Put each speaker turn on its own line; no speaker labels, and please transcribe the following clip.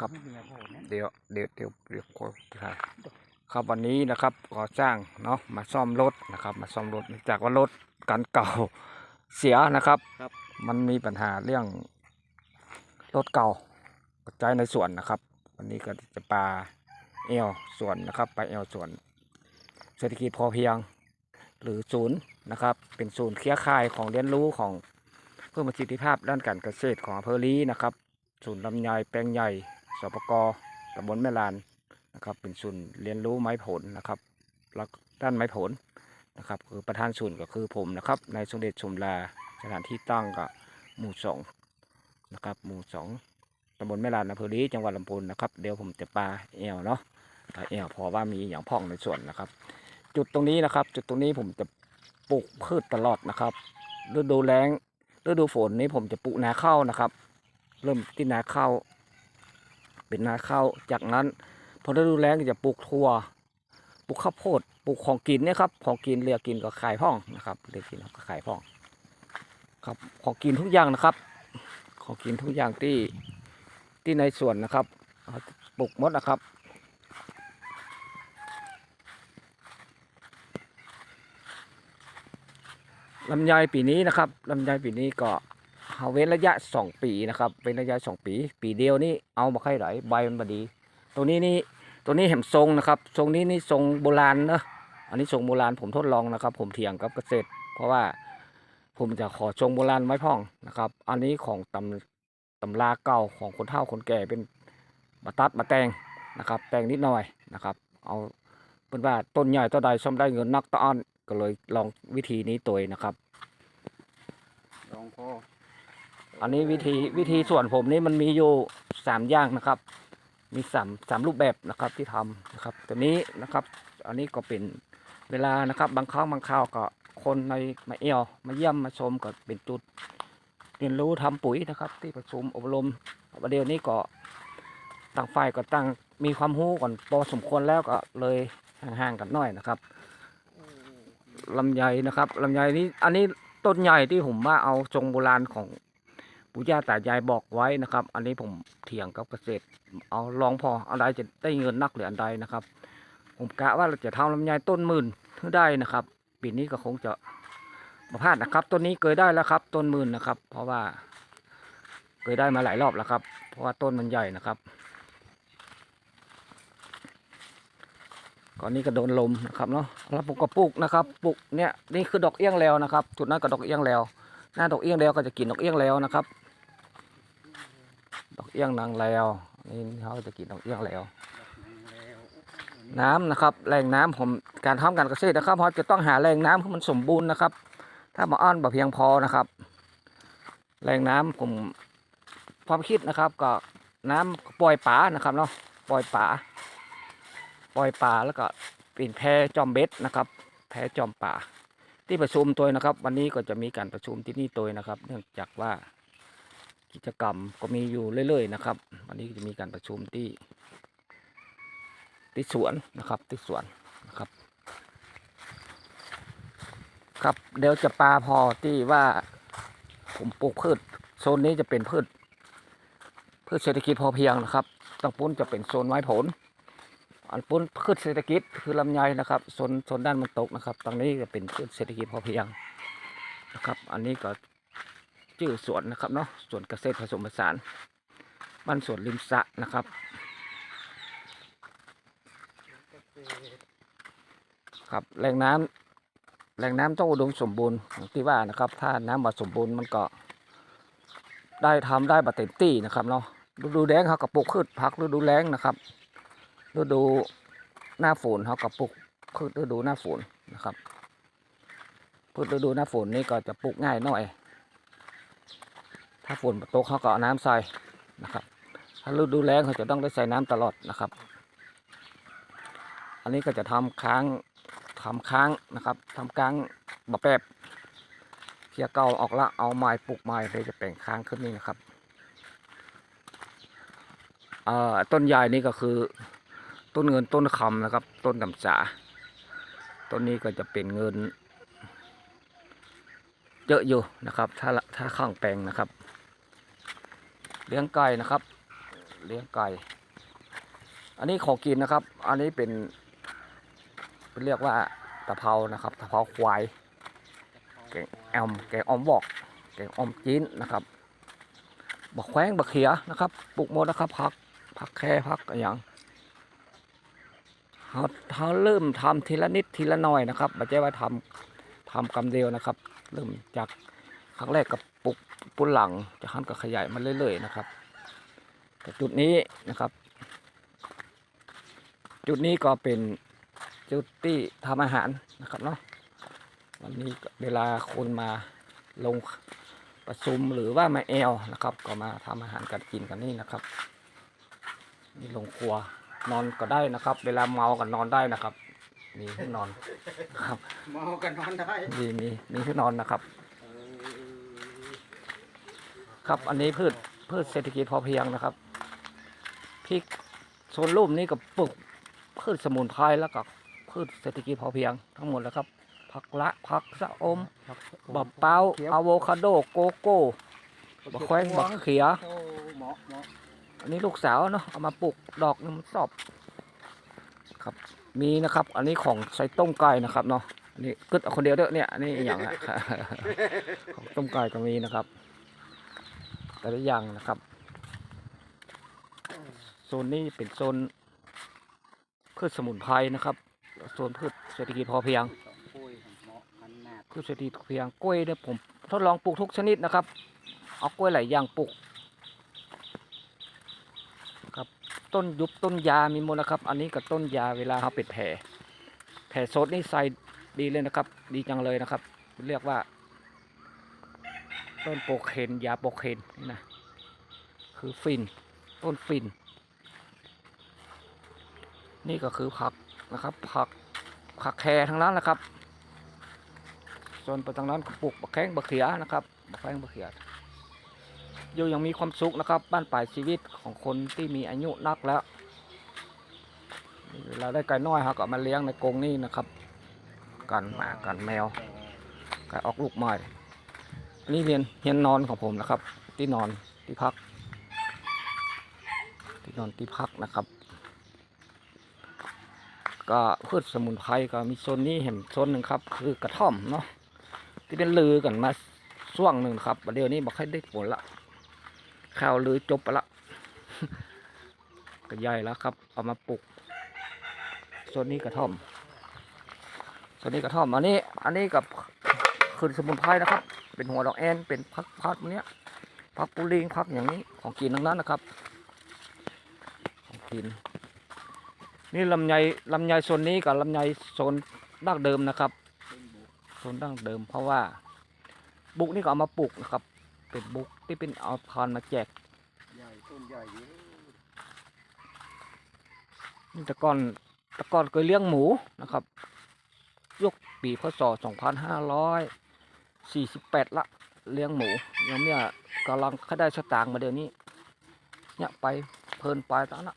ครับ
ไม่มีโหเนี่ย
เดี๋ยวเดี๋ยวเดี๋ยวเดี๋ยวขอถ่ายครับวันนี้นะครับก่อสร้างเนาะมาซ่อมรถนะครับ มาซ่อมรถเนื่องจากว่ารถกันเก่าเสียนะครับ
ครับ
มันมีปัญหาเรื่องรถเก่าใช้ในสวนนะครับ วันนี้ก็จะปลาเอวสวนนะครับไปเอวสวน เศรษฐกิจพอเพียง หรือศูนย์นะครับ เป็นศูนย์เครือข่ายของเรียนรู้ของเพิ่มประสิทธิภาพด้านการเกษตรของอำเภอลีนะครับ ศูนย์ลำไยแปลงใหญ่ สปกตำบลแม่ลานนะครับ เป็นศูนย์เรียนรู้ไม้ผลนะครับแล้วด้านไม้ผลนะครับ คือประธานศูนย์ก็คือผมนะครับนายสมเด็จชมลาสถานที่ตั้งก็หมู่สองนะครับ หมู่สองตำบลแม่ลานอำเภอลีจังหวัดลำพูนนะครับเดี๋ยวผมจะปลาแอวเนาะปลาแอวเพอว่ามีอย่างพ่องในส่วนนะครับ จุดตรงนี้นะครับ จุดตรงนี้ผมจะปลูกพืชตลอดนะครับฤดูแล้งฤดูฝนนี้ผมจะปลูกนาข้าวนะครับ เริ่มที่นาข้าว เป็นนาข้าวจากนั้นพอฤดูแล้งก็จะปลูกถั่วปลูกข้าวโพดปลูกของกินเนี่ยครับของกินเรียกกินก็ขายพ่องนะครับเรียกกินก็ขายพ่อง ครับของกินทุกอย่างนะครับ ของกินทุกอย่างที่ที่ในสวนนะครับปลูกมดนะครับลำไยปีนี้นะครับลำไยปีนี้ก็ เอาเว้นระยะ 2 ปีนะครับเว้นระยะ 2 ปี ปีเดียวนี่เอามาค่อยไหลใบมันบดี ตัวนี้นี่ตัวนี้เห็มทรงนะครับ ทรงนี้นี่ทรงโบราณเนอะอันนี้ทรงโบราณผมทดลองนะครับ ผมเถียงกับเกษตร เพราะว่าผมจะขอทรงโบราณไว้พ่องนะครับ อันนี้ของตำตำราเก่าของคนเฒ่าคนแก่เป็นมาตัดมาแต่งนะครับ แต่งนิดหน่อยนะครับ เอาเป็นว่าต้นใหญ่ต้นใดซ่อมได้เงินนักตะอ้อนก็เลยลองวิธีนี้ตัวนะครับ
ลองพอ
อันนี้วิธีวิธีส่วนผมนี่มันมีอยู่สามอย่างนะครับ มีสามสามรูปแบบนะครับที่ทำนะครับตัวนี้นะครับ อันนี้ก็เป็นเวลานะครับ บางครั้งบางคราวก็คนในมาเอวมาเยี่ยมมาชมก็เป็นจุดเรียนรู้ทำปุ๋ยนะครับ ที่ประชุมอบรมประเดี๋ยวนี้ก็ต่างฝ่ายก็ตั้งมีความรู้ก่อนพอสมควรแล้วก็เลยห่างๆกันหน่อยนะครับลำไยนะครับลำไยนี้อันนี้ต้นใหญ่ที่ผมว่าเอาทรงโบราณของ ปู่ย่าตายายบอกไว้นะครับ อันนี้ผมเถียงกับเกษตร เอาลองพออะไรจะได้เงินนักหรืออันใดนะครับ ผมกะว่าเราจะทำลำไยต้นหมื่นได้นะครับ ปีนี้ก็คงจะมาพลาดนะครับ ต้นนี้เคยได้แล้วครับ ต้นหมื่นนะครับ เพราะว่าเคยได้มาหลายรอบแล้วครับ เพราะว่าต้นมันใหญ่นะครับก่อนนี้ก็โดนลมนะครับเนาะแล้วผมก็ปลูกนะครับปลูกเนี่ยนี่คือดอกเอี้ยงแล้วนะครับ จุดนั้นก็ดอกเอี้ยงแล้ว หน้าดอกเอี้ยงแล้วก็จะกินดอกเอี้ยงแล้วนะครับ ดอกเอี้ยงนางแล้วนี่เขาจะกินดอกเอี้ยงแล้ว
แล้ว
น้ำนะครับแหล่งน้ำผมการทำการเกษตรนะครับเราจะต้องหาแหล่งน้ำให้มันสมบูรณ์นะครับ ถ้ามาอ้อนแบบเพียงพอนะครับ แหล่งน้ำผมความคิดนะครับก็น้ำปล่อยป่านะครับเนาะปล่อยป่าปล่อยป่าแล้วก็เป็นแพจอมเบ็ดนะครับ แพจอมป่า ที่ประชุมตัวนะครับ วันนี้ก็จะมีการประชุมที่นี่ตัวนะครับ เนื่องจากว่ากิจกรรมก็มีอยู่เรื่อยๆนะครับ วันนี้จะมีการประชุมที่ที่สวนนะครับที่สวนนะครับ ครับเดี๋ยวจะปลาพอที่ว่าผมปลูกพืชโซนนี้จะเป็นพืชพืชเศรษฐกิจพอเพียงนะครับตรงปุ้นจะเป็นโซนไม้ผล อันปุ้นพืชเศรษฐกิจคือลำไยนะครับโซนโซนด้านมันตกนะครับตรงนี้จะเป็นพืชเศรษฐกิจพอเพียงนะครับ อันนี้ก็ชื่อสวนนะครับเนาะสวนเกษตรผสมผสานบ้านสวนริมสะนะครับครับแหล่งน้ำแหล่งน้ำต้องอุดมสมบูรณ์ที่ว่านะครับ ถ้าน้ำบ่สมบูรณ์มันก็ ได้ทำได้บัดเต็มที่นะครับเนาะฤดูแล้งเขากับปลูกพืชผักฤดูแล้งนะครับ ฤดูหน้าฝนเขากับปลูกพืชฤดูหน้าฝนนะครับพืชฤดูหน้าฝนนี่ก็จะปลูกง่ายหน่อย ถ้าฝนตกเขาก็เอาน้ำใส่นะครับ ถ้าฤดูแล้งเขาจะต้องได้ใส่น้ำตลอดนะครับ อันนี้ก็จะทำค้างทำค้างนะครับทำค้างบะแป๊บเคลียเก่าออกละเอาไม้ปลูกไม้เลยจะแปลงค้างขึ้นนี่นะครับต้นใหญ่นี่ก็คือ ต้นเงินต้นคำนะครับ ต้นดำสาต้นนี้ก็จะเป็นเงิน เยอะอยู่นะครับ ถ้าถ้าข้างแปลงนะครับ เลี้ยงไก่นะครับ เลี้ยงไก่ อันนี้ของกินนะครับ อันนี้เป็นเป็นเรียกว่าตะเภานะครับตะเภาควายแกงแอมแกงอมบอกแกงอมจีนนะครับบักแข้งบักเขียนะครับปลูกหมดนะครับผักผักแค่ผักอะไรอย่าง เขาเขาเริ่มทำทีละนิดทีละหน่อยนะครับไม่ใช่ว่าทำทำกำเดียวนะครับ เริ่มจากครั้งแรกกับปลูกปุ้นหลังจากนั้นก็ขยายมาเรื่อยๆนะครับแต่จุดนี้นะครับ จุดนี้ก็เป็นจุดที่ทำอาหารนะครับเนาะวันนี้เวลาคนมาลงประชุมหรือว่ามาแอลนะครับ ก็มาทำอาหารกันกินกันนี่นะครับนี่ลงครัว นอนก็ได้นะครับ เวลาเมากันนอนได้นะครับ มีที่นอนครับ
เมากันนอนได้
มีมีมีที่นอนนะครับ
เออ
ครับอันนี้พืชพืชเศรษฐกิจพอเพียงนะครับพริกโซนรูปนี้ก็ปลูกพืชสมุนไพรแล้วก็พืชเศรษฐกิจพอเพียงทั้งหมดแล้วครับผักละผักสะอมบักเป้าอะโวคาโดโกโก้บักแขวงบักเขีย
โอั
นนี้ลูกสาวเนาะเอามาปลูกดอกนึงมันสอบครับ มีนะครับ อันนี้ของใส่ต้มไก่นะครับเนาะนนี้กึดเอาคนเดียวเด้อเนี่ยนนี้อหย่างอะของต้มไก่ก็มีนะครับ แต่ละอย่างนะครับโซนนี้เป็นโซนพืชสมุนไพรนะครับโซนพืชเศรษฐกิจพอเพียงพืชเศรษฐกิจพอเพียงกล้วยเนี่ยผมทดลองปลูกทุกชนิดนะครับ เอากล้วยหลายอย่างปลูกครับ ต้นยุบต้นยามีหมดนะครับ อันนี้กับต้นยาเวลาเขาเป็ดแผลแผลสดนี่ใส่ดีเลยนะครับ ดีจังเลยนะครับ เรียกว่า ต้นโปรเคนยาโปรเคนนี่นะคือฟิน ต้นฟิน นี่ก็คือผักนะครับ ผักผักแครทั้งนั้นแหละครับส่วนไปทางนั้นปลูกบักแข้งบักเขียนะครับบักแข้งบักเขีย อยู่อยังมีความสุขนะครับ บ้านปลายชีวิตของคนที่มีอายุนักแล้วเวลาได้ไก่น้อยเขาก็มาเลี้ยงในกรงนี่นะครับ กันหมากันแมวไก่ออกลูกใหม่นนี้เรียนเฮียนนอนของผมนะครับ ที่นอนที่พัก ที่นอนที่พักนะครับ ก็พืชสมุนไพรก็มีโซนนี้เห็นโซนหนึ่งครับ คือกระท่อมเนาะที่เป็นลือกันมาช่วงหนึ่งครับประเดี๋ยวนี้บอกให้ได้ผลละ ข่าวลือจบไปละก็ใหญ่แล้วครับ เอามาปลูกโซนนี้กระท่อมโซนนี้กระท่อม อันนี้ อันนี้กับคือสมุนไพรนะครับ เป็นหัวดอกแอนเป็นพักพักเนี้ยพักปูลิงพักอย่างนี้ของกินทั้งนั้นนะครับของกิน นี่ลำไยลำไยโซนนี้กับลำไยโซนดั้งเดิมนะครับโซนดั้งเดิม เพราะว่าบุกนี่ก็เอามาปลูกนะครับ เป็นบุกที่เป็นเอาพานมาแจก
ใหญ่ต้นใหญ่อยู่
นี่แต่ก่อนแต่ก่อนเคยเลี้ยงหมูนะครับ ยกปีพศ2548 ละเลี้ยงหมูยังเนี่ยกำลังเขาได้สตางค์มาเดี๋ยวนี้ เนี่ยไปเพลินไปตอนนั้น